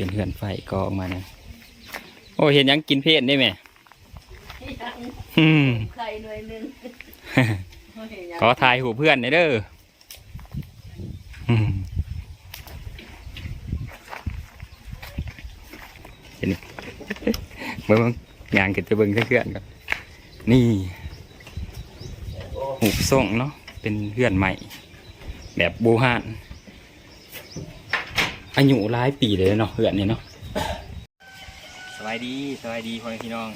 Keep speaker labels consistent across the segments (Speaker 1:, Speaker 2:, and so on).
Speaker 1: เป็นเหือนไฟก็ออกมาเนี่ยโอ้เห็นหยังกินเพศได้ไหมอืม
Speaker 2: ไข่หน่วยหนึง
Speaker 1: ขอถ่ายหูเพื่อนหน่อยเด้ออืมเห็นไหมเบิ่งเบิ่งงานกินไปเบิ่งเพื่อนๆก่อนนี่หูส่งเนาะเป็นเพื่อนใหม่ แบบบูฮาน อายุหลายปีเลยเนาะเพื่อนนี่เนาะสวัสดีสวัสดีพ่อแม่พี่น้อง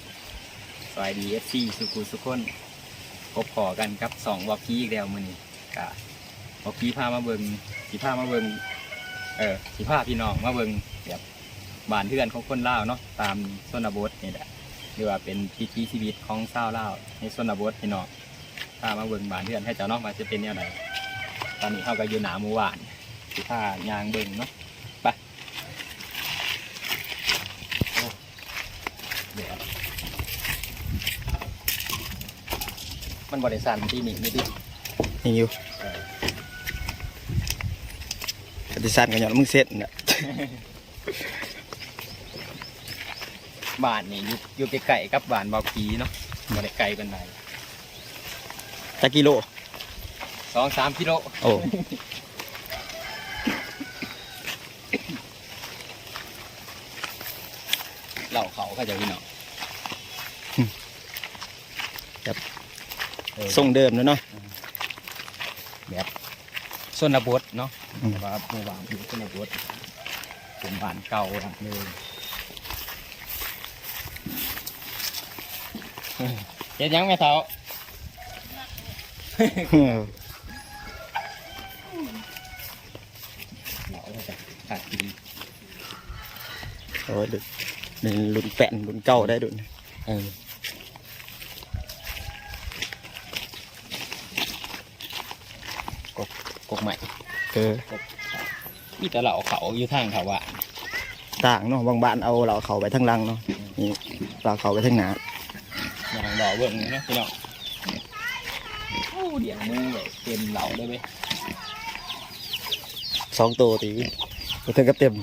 Speaker 1: สวัสดีเอฟซีสุกุสุกคนพบพอกันครับสองวอกกี้อีกแล้วมือนี้กะวอกกี้พามาเบิงสีพามาเบิงเออสีพาพี่น้องมาเบิงแบบบ้านเพื่อนของคนเลาเนาะตามชนบทนี่แหละหรือว่าเป็นพิธีชีวิตของชาวลาในชนบทพี่น้องพามาเบิงบ้านเพื่อนให้เจ้าเนาะมาจะเป็นแนวไหนตอนนี้เขาก็อยู่หนาหมู่บ้านสีพายางเบิงเนาะไปโอ้เดี๋ยว มันบริษัทที่นี่นี่ดิ
Speaker 3: นี่อยู่ปฏิสันกันย้อนมึงเสร็จเนี่ย
Speaker 1: บ้านนี่อยู่อยู่ใกล้ๆกับบ้านบากีเนาะบ่ได้ไกลกันไหน
Speaker 3: จักกิโล
Speaker 1: สองสามกิโล
Speaker 3: โอ้
Speaker 1: เหล่าเขาเขาจะพี่น้องเออ
Speaker 3: ทรงเดิมแล้วเนาะ
Speaker 1: ชนบทเนาะ
Speaker 3: อืม
Speaker 1: แต่ว่าหมู่บ้านอยู่ชนบทเป็นบ้านเก่าหลังเลยเฮ็ดหยังแม่เฒ่าเหล่าเขาจะขาดกิน
Speaker 3: โอ้ยดุเป็นรุ่นแปนรุ่นเก่าได้ดุน
Speaker 1: เออ กกกกใหม่
Speaker 3: เออ
Speaker 1: มีแต่เหล่าเขาอยู่ทางเขาว่า
Speaker 3: ต่างเนาะบางบ้านเอาเราเขาไปทั้งหลังเนาะนี่เราเขาไปทั้งหนา
Speaker 1: อย่างดอกเบิ่งนะพี่น้องโอ้เดี๋ยวมือแบบเป็นเหล่าได้ไหม
Speaker 3: สองตัวตีไปถึงกับเต็ม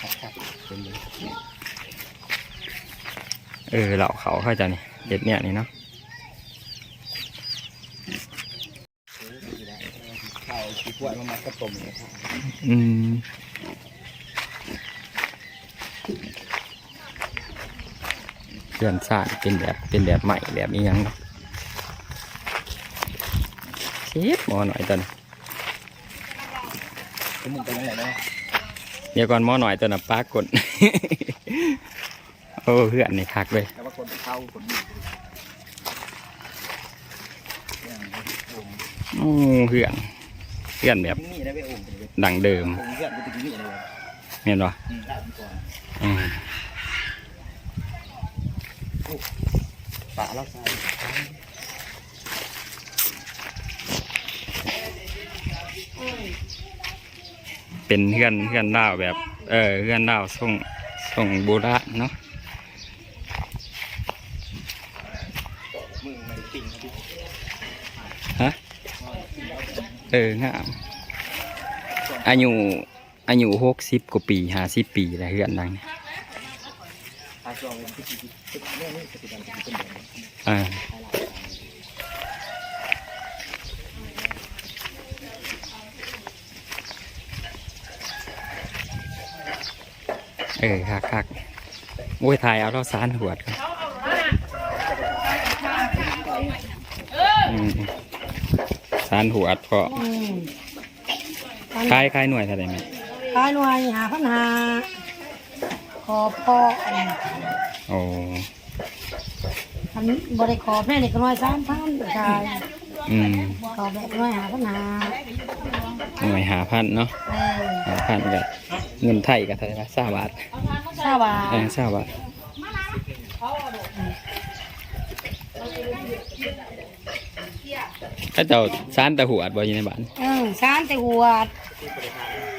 Speaker 1: ครับครับเป็นเลย
Speaker 3: เออเราเขาเข้าใจนี่เด็ดเนี่ยนี่เนาะ
Speaker 1: ข้าวขี้ กล้วยมามัดกระต้มเลยครับ
Speaker 3: อืมเพื่อนชาติเป็นแบบเป็นแบบใหม่แบบนี้ยังเนาะเช็ดหมอหน่อยตอน
Speaker 1: คุณมึงเป็นยังไงเนะ
Speaker 3: เดี๋ยวก่อนหมอหน่อยตอนน่ะปากกด โอ้เพื่อนนี่คักเลย
Speaker 1: แต่ว่าคนเข้าคนอยู่อย่างโอ่ง
Speaker 3: โอ้เพื่อน เพื่อนแบบ
Speaker 1: ดังเดิ
Speaker 3: ม
Speaker 1: เห็
Speaker 3: นปะ
Speaker 1: ปะเราใส่
Speaker 3: เป็นเพื่อนเพื่อนดาวแบบ เออเพื่อนดาวส่งส่งโบราณเนาะ
Speaker 1: มือมันติ่งนะพี่
Speaker 3: ฮะ เอองามอายุอายุหกสิบกว่าปีห้าสิบปีแล้วเพื่อนดังเนี่ย
Speaker 1: ตาจองเป็นติดติดติดเนี่ยนี่ติดกันติดเป็นแบบนี้
Speaker 3: อ่าเออคักคักโอ้ยถ่ายเอาเราสารหวดก่อนอืม สารหัวดเพราะคล้ายคล้ายหน่วยเท่าไหร่ไหม
Speaker 2: ขายหน่วยหาพันหาขอพ่ออัน
Speaker 3: โอ้
Speaker 2: อันบริขอแม่เด็กน้อยสามพันขาย
Speaker 3: อืม
Speaker 2: ขอแบบน้อยหาพันหา
Speaker 3: หน่วยหาพันเนาะ
Speaker 2: เออ
Speaker 3: หาพันกับเงินไทยกับเท่าไหร่สาบาท
Speaker 2: ทราบว่า
Speaker 3: เออสาบาท ถ้าเจ้าสารแต่หัวดบ่อยู่ในบ้าน
Speaker 2: เออสารแต่หัวด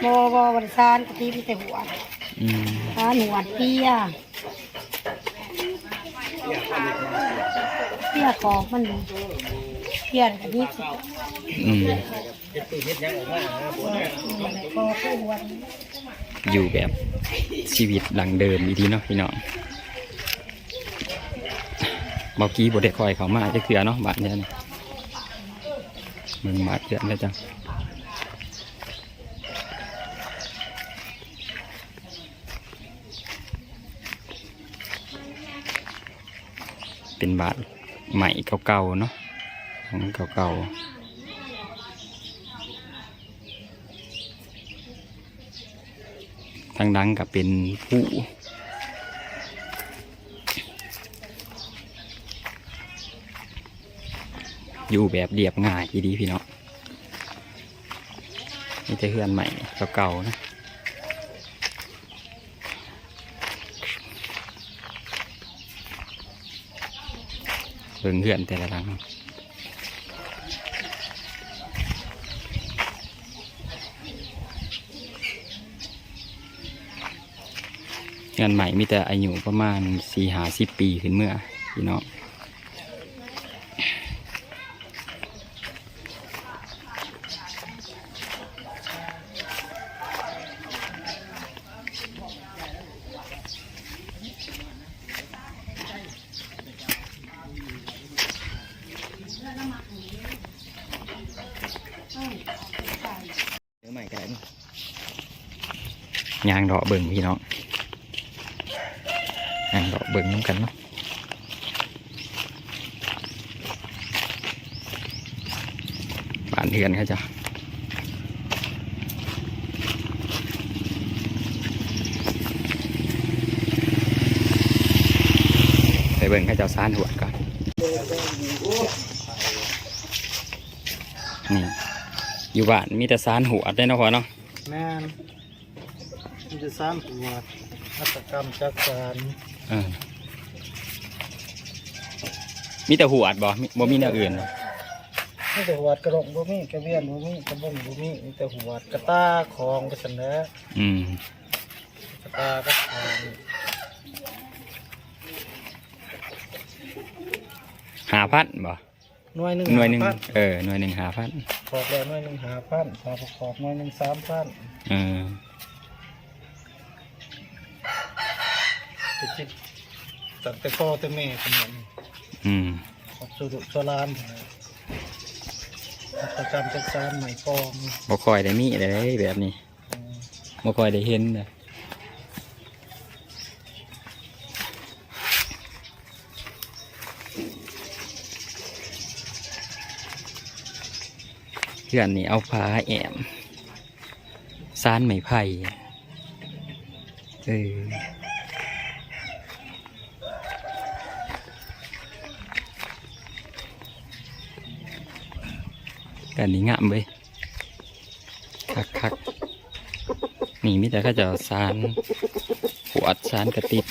Speaker 2: บอบอบริสารกะทิมีแต่หัวด
Speaker 3: อืม
Speaker 2: สารหัวดเปียเปียขอบมันเปียกะทิสุด
Speaker 3: อืม
Speaker 1: เฮ็ดปืนเฮ็ดยังออกมานะ
Speaker 2: เออคอผู้หัวด
Speaker 1: อยู่แบบชีวิตหลังเดิมอีดีเนาะพี่น้องเมื่อกี้บได้คอยเขามาจะเถื่อเนาะบาดเนี่ยนี่ มึงบาเถื่อนแล้วจังเป็นบาดใหม่เก่าๆเนาะของเก่าๆทางดังกับเป็นผู้ อยู่แบบเรียบง่ายอีดีพี่เน้องนี่จะเฮือนใหม่เก่าๆนะเบิ่งเฮือนแต่ละหลังเฮือนใหม่มีแต่อายุประมาณสี่หาสิบปีขึ้นเมื่อพี่น้อง เดี๋ยวใหม่กัน ยางดอกเบิ่งพี่น้องยางดอกเบิ่งน้ำกันเนาะบานเทือนเขาจ้ะไปเบิ่งเขาเจ้าซานหัวก่อนนี่อยู่บ้านมีแต่ซานหัวได้เนาะพ่อเนาะ
Speaker 4: แม่ มันจะสร้างหัวหัตถกรรมจักสาร
Speaker 1: เออมีแต่หัวบ่มีบ่มีแนวอื่นบ่
Speaker 4: ไม่แต่หัวกระดกบ่มีกระเวียนบ่มีกระบุ่มบ่มีมีแต่หัวกระตาของกระสันแหละ
Speaker 1: อืม
Speaker 4: กระตากระทาง
Speaker 1: หาพันบ่
Speaker 4: หน่วยหนึ่ง
Speaker 1: หน่วยหนึ่ง
Speaker 4: พัน
Speaker 1: เออหน่วยหนึ่งหาพัน
Speaker 4: ขอบแล้วหน่วยหนึ่งหาพันขอบขอบหน่วยหนึ่งสามพัน
Speaker 1: เออ
Speaker 4: ไปจิตตั้งแต่พ่อแต่แม่เป็นอย่าง
Speaker 1: อืม
Speaker 4: ขอบสุรุสลานหัตถกรรมจักสารใหม่ปอง
Speaker 1: บ่ค่อยได้มีเลยแบบนี้
Speaker 4: อืม
Speaker 1: บ่ค่อยได้เห็นเลยเพื่อนนี่เอาผ้าแอมซานไม้ไผ่เออ กันนี้งามเว้ยคักคักนี่มิแต่ก็จะสารปวดสารกระติด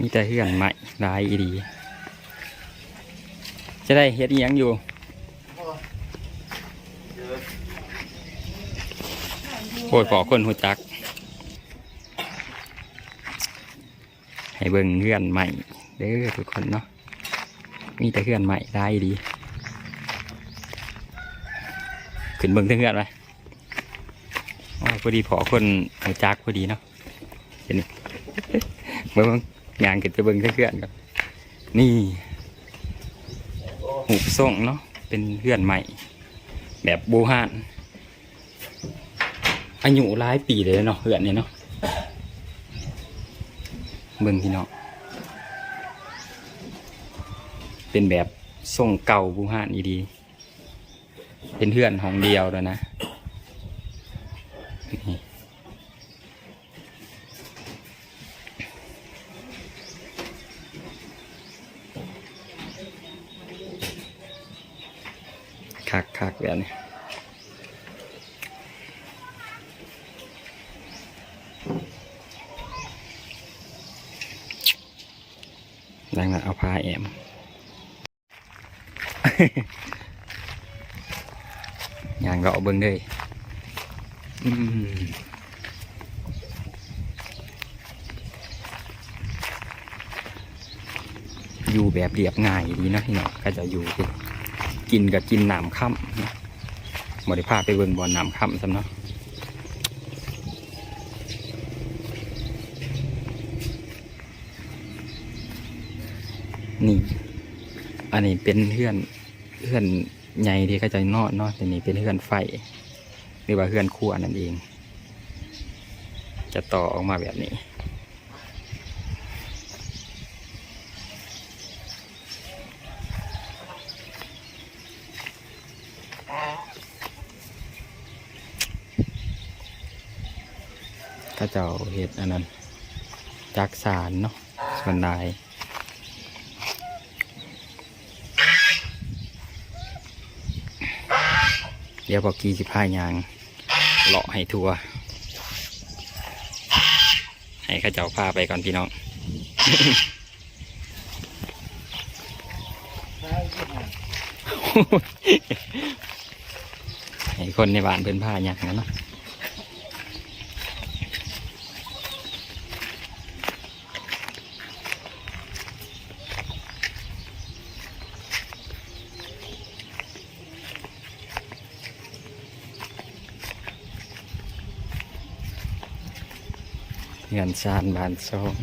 Speaker 1: มีแต่เฮือนใหม่ลายอีดี จะได้เฮ็ดยังอยู่โอ้ยขอคนหูจัก ให้ เบิ่งเฮือนใหม่เด้อทุกคนเนาะมีแต่เฮือนใหม่ได้ดี ขึ้นเบิ่งเทั้งเฮือนไปโอ้ยพอดีพอคนหูจักพอดีเนาะเห็นไหมเบิ่งงานขึ้นไปเบิ่งเทั้งเฮือนก่อนนี่หูส่งเนาะเป็นเฮือนใหม่ แบบโบราณอายุหลายปีเลยเนาะเฮือนเนี่ยเนาะ เบิ่งพี่น้องเป็นแบบทรงเก่าบูฮานอีดี เป็นเพื่อนของเดียวแล้วนะนี่คักคักแบบนี้ หลังจากเอาผ้าแอม อย่างเราเอาเบิ้งเลยอยู่แบบเรียบง่ายดีนะพี่น้องก็จะอยู่กินกับกินน้ำค่ำบริภาพไปเบิ่งบอลน้ำค่ำซ้ำเนาะนี่ อันนี้เป็นเพื่อนเพื่อน ใหญ่ที่เขาจะนอนเนาะแต่นี่เป็นเพื่อนไฟหรือว่าเพื่อนครัวนั่นเอง จะต่อออกมาแบบนี้ก็จะเอาเห็ดอันนั้นจักสารเนาะส่วนนาย เดี๋ยวพอกีสิพายางเลาะให้ทัวให้ข้าเจ้าพาไปก่อนพี่น้องให้คนในบ้านเพิ่นพายางนะเนาะ งินชานบานซอง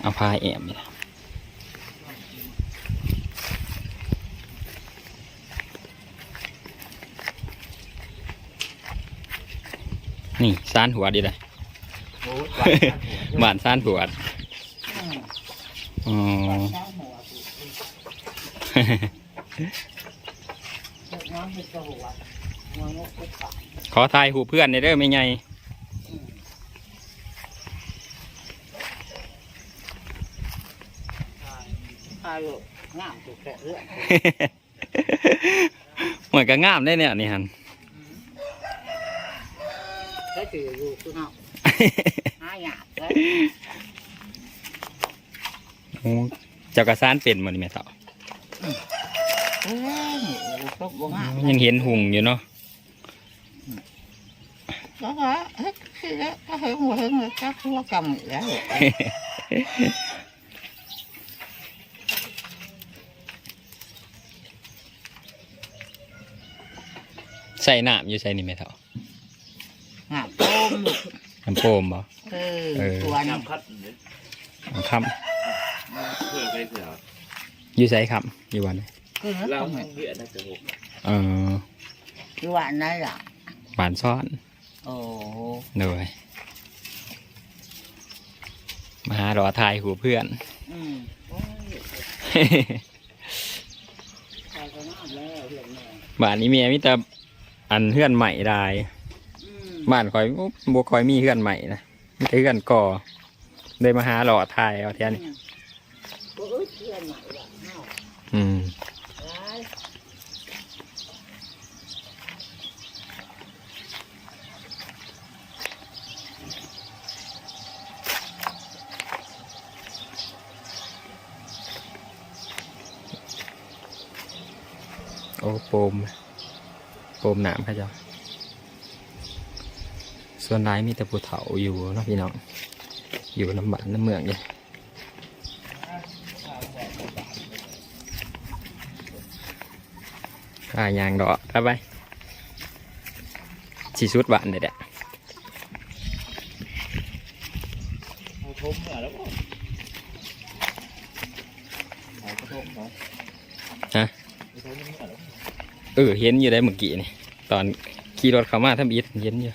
Speaker 1: เอาพายแอมนี่นะนี่ซานหัวดีเลย
Speaker 5: โอ้ย
Speaker 1: บ้านซานหัวดอ๋อ ขอทายหูเพื่อนในเด้อไม่ไง
Speaker 5: ตายเลยน้ำถูกแค่เรื่อง
Speaker 1: เหมือนกับงามได้เนี่ยนี่ฮัน
Speaker 5: แค่ถืออยู่คือเนาะหาหยาบเลย
Speaker 1: โอ้เจ้ากระซานเป็นมันนี่แม่เฒ่า
Speaker 5: เอ้ย ก็บ่งาม
Speaker 1: ยังเห็นหุงอยู่เนาะ
Speaker 5: ก็ว่าเฮ้ยคือก็เห็นหัวเห็นเลยจักหัวกำแล้ว
Speaker 1: ใส่น้ำอยู่ใส่นี่แม่เฒ่า
Speaker 5: หาบต้ม
Speaker 1: น้ำโปมบ่
Speaker 5: เอ
Speaker 1: เอ
Speaker 5: อ
Speaker 1: อ
Speaker 5: ตัวนี้
Speaker 1: น้ำค
Speaker 6: เพื่อไปเผื่อำ
Speaker 1: อยู่ใส่คำอยู่วันไหน
Speaker 5: คือ
Speaker 6: เรา
Speaker 5: เรา
Speaker 6: เบื่อน่าจะหก
Speaker 1: เออ
Speaker 5: คือว่านั่นล่ะ
Speaker 1: บานซ้อน
Speaker 5: โอ้
Speaker 1: เลยมาหารอทายหูเพื่อน
Speaker 5: อืมโอ้ยไปก็น้ำแล้วเรื่องแม่
Speaker 1: บ้านนี้เมียมิแต่อันเพื่อนใหม่ได้
Speaker 5: อืม
Speaker 1: บ้านคอยบคอยมีเพื่อนใหม่นะมีแต่เพื่อนก่อเลยมาหาหล่อทายเอาเทียน
Speaker 5: โอ้ยเพื่อนใหม่ว่ะเนาะ
Speaker 1: อืม
Speaker 5: ร้าย
Speaker 1: โอ้โป มโปมหนามค่ะเจ้าส่วนร้ายมีแต่ภูเขาอยู่เนาะพี่น้อง อยู่น้ำบ้านน้ำเมืองเนี่ยกายางดอกครับไปชีสุดบ้านเด็ดอะ
Speaker 6: เอาทมเนี่ยแล้วก็เอากระทงเนาะ
Speaker 1: ฮะ
Speaker 6: เอาทมเนี่ยแล้ว
Speaker 1: เออเห็นอยู่ได้เมื่อกี้นี่ตอนขี่รถเข้ามาทำอิฐเห็นอยู่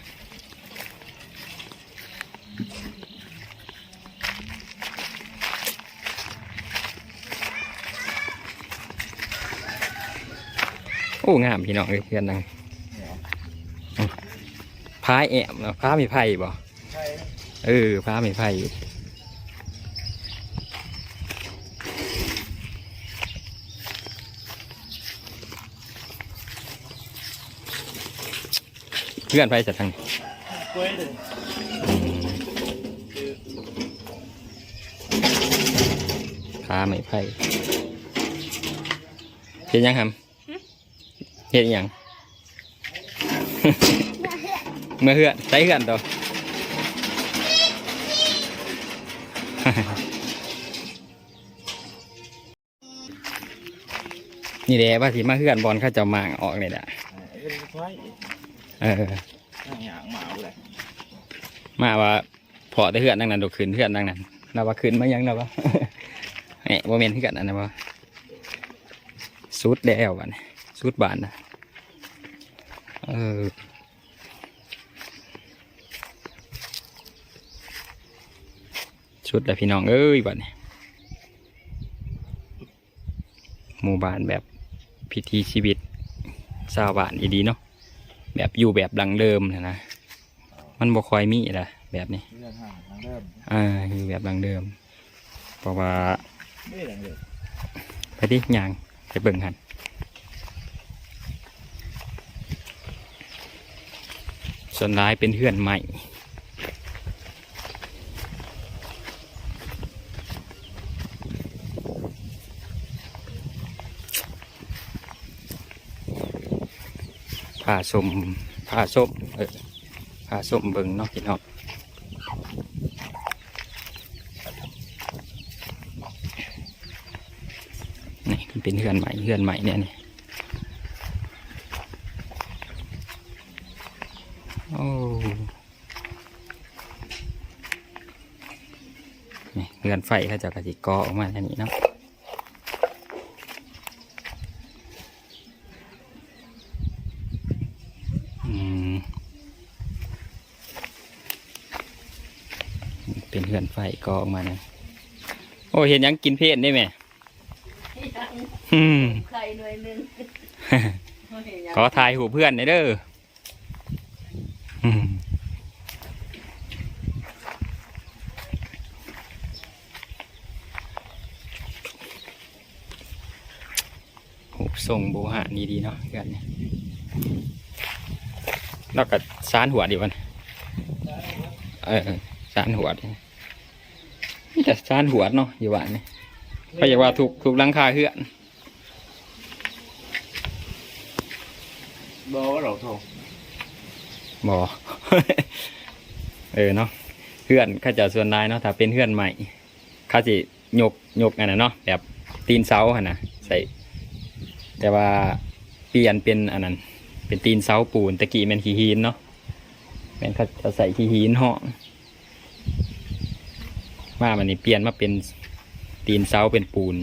Speaker 1: โอ้งามพี่น้องเอ้ยเพื่อนนังพายแอมนะพาไม่ไผ่บ่
Speaker 5: ใช่
Speaker 1: เออพาไม่ไผ่ เพื่อนไผ่จะทาง
Speaker 6: กล้วยเลย
Speaker 1: พาไม่ไผ่เห็นยังครับเห็นยัง
Speaker 2: เเมื่
Speaker 1: อเฮือนใช้เฮือนตัวนี่แหละว่าสิมาเฮือนบอลเข้าเจะมางออกเลยนะ
Speaker 6: เป็นไฟ
Speaker 1: เออ
Speaker 6: ย่างมาเลย
Speaker 1: มาว่าพอแต่เฮือนดังนั้นดกขึ้นเฮือนดังนั้นเราว่าขึ้นมยังเราว่าแหมโมเมนต์เฮือนอันนั้ว่าสุดแล้วบ้านสุดบานนะเออสุดแล้วพี่น้องเอ้ยบ้านนี้หมู่บ้านแบบพิธีชีวิตชาวบ้านอีดีเนาะ แบบอยู่แบบดังเดิมนะนะมันบ่ค่อยมีละแบบนี้
Speaker 6: เรื่องห่างทางเริ่ม
Speaker 1: อ่าอยู่แบบดังเดิมเพราะว่า
Speaker 6: ไม่ได้เลย
Speaker 1: ไปดิยางไปเบิ่งหันส่วนร้ายเป็นเพื่อนใหม่ ผ้าสมผ้าส้มเออผ้าส้มเบิ่งเนาะพี่น้องนี่มันเป็นเฮือนใหม่เฮือนใหม่เนี่ยนี่โอ้นี่เฮือนไฟเขาจะกระจิกกอออกมาอันนี้เนาะอืมเป็นเฮือนไฟ กอออกมาเนี่ยโอ้เห็นหยังกินเพศได้ไหมอืม
Speaker 2: ใครหน่วยหนึ่ง
Speaker 1: ขอถ่ายหูเพื่อนหน่อยเด้ออืมหูส่งโบหะนี่ดีเนาะกันเนี่ยแล้วก็สานหัวดีวันเออสานหัวดินี่ แต่สานหัวเนาะอยู่บ้านนี่ก็อยากว่าถูกถูกหลังคาเฮือน
Speaker 6: บอกว่าเราโทร
Speaker 1: บอเออเนาะเพื่อนเข้าจะส่วนนายเนาะถ้าเป็นเพื่อนใหม่เขาจะยกยกอันนั้นเนาะแบบตีนเสาหันนะใส่ แต่ว่าเปลี่ยนเป็นอันนั้น เป็นตีนเสาปูนตะกี้แมันขี้หินเนาะแมันเขาจะใส่ขี้หินห้อง มามันนี่เปลี่ยนมาเป็นตีนเสาเป็นปูน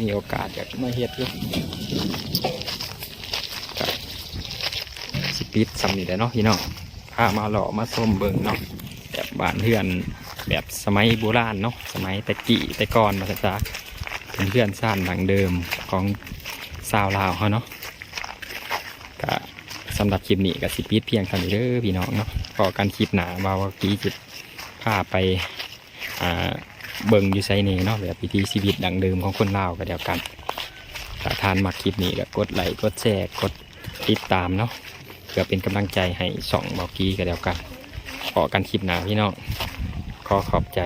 Speaker 1: มีโอกาสอยากมาเฮ็ดอยู่สปิดสำนีได้เนาะพี่น้องพามาหล่อมาส้มเบิงเนาะแบบบ้านเพื่อนแบบสมัยโบราณเนาะสมัยต่กี้ต่ก่อนมาสักจากเป็นเพื่อนซ่านดังเดิมของสาวลาวเขาเนาะก็ สำหรับคลิปนี้ก็สิปิดเพียงเท่านี้เด้อพี่น้องเนาะพอกันคลิปหนาว่าว่ากี้จะพาไปอ่าเบิ่งอยู่ไซเน่เนาะแบบวิถีชีวิตดังเดิมของคนลาวก็เดียวกันถ้าทานมาคลิปนี้ก็กดไลค์กดแชร์กดติดตามเนาะเพื่อเป็นกำลังใจให้สองบอกกี้ก็เดียวกันขอกันคลิปหนาพี่น้องขอขอบใจ